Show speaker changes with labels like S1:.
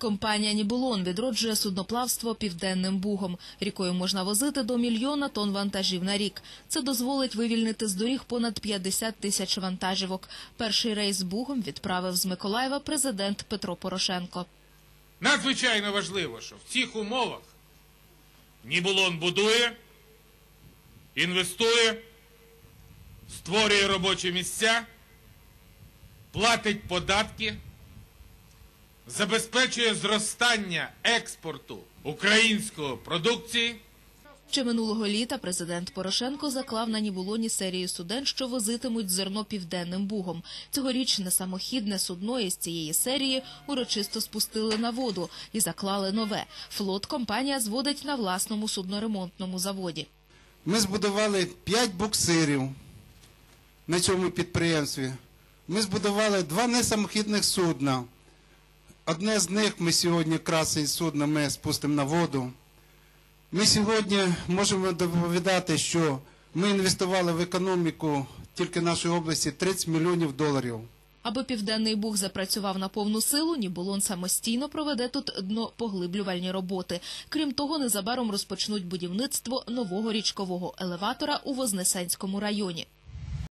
S1: Компанія Нібулон відроджує судноплавство південним бугом. Рікою можна возити до мільйона тонн вантажів на рік. Це дозволить вивільнити з доріг понад 50 тисяч вантажівок. Перший рейс бугом відправив з Миколаєва президент Петро Порошенко.
S2: Надзвичайно важливо, що в цих умовах Нібулон будує, інвестує, створює робочі місця, платить податки, забезпечує зростання експорту української продукції.
S1: Ще минулого літа президент Порошенко заклав на Нібулоні серію суден, що возитимуть зерно південним бугом. Цьогоріч несамохідне судно із цієї серії урочисто спустили на воду і заклали нове. Флот компанія зводить на власному судноремонтному заводі.
S3: Ми збудували 5 буксирів на цьому підприємстві. Ми збудували два несамохідних судна. Одне з них ми сьогодні красень судно ми спустимо на воду. Ми сьогодні можемо доповідати, що ми інвестували в економіку тільки нашої області 30 мільйонів доларів.
S1: Аби південний буг запрацював на повну силу, Нібулон самостійно проведе тут днопоглиблювальні роботи. Крім того, незабаром розпочнуть будівництво нового річкового елеватора у Вознесенському районі.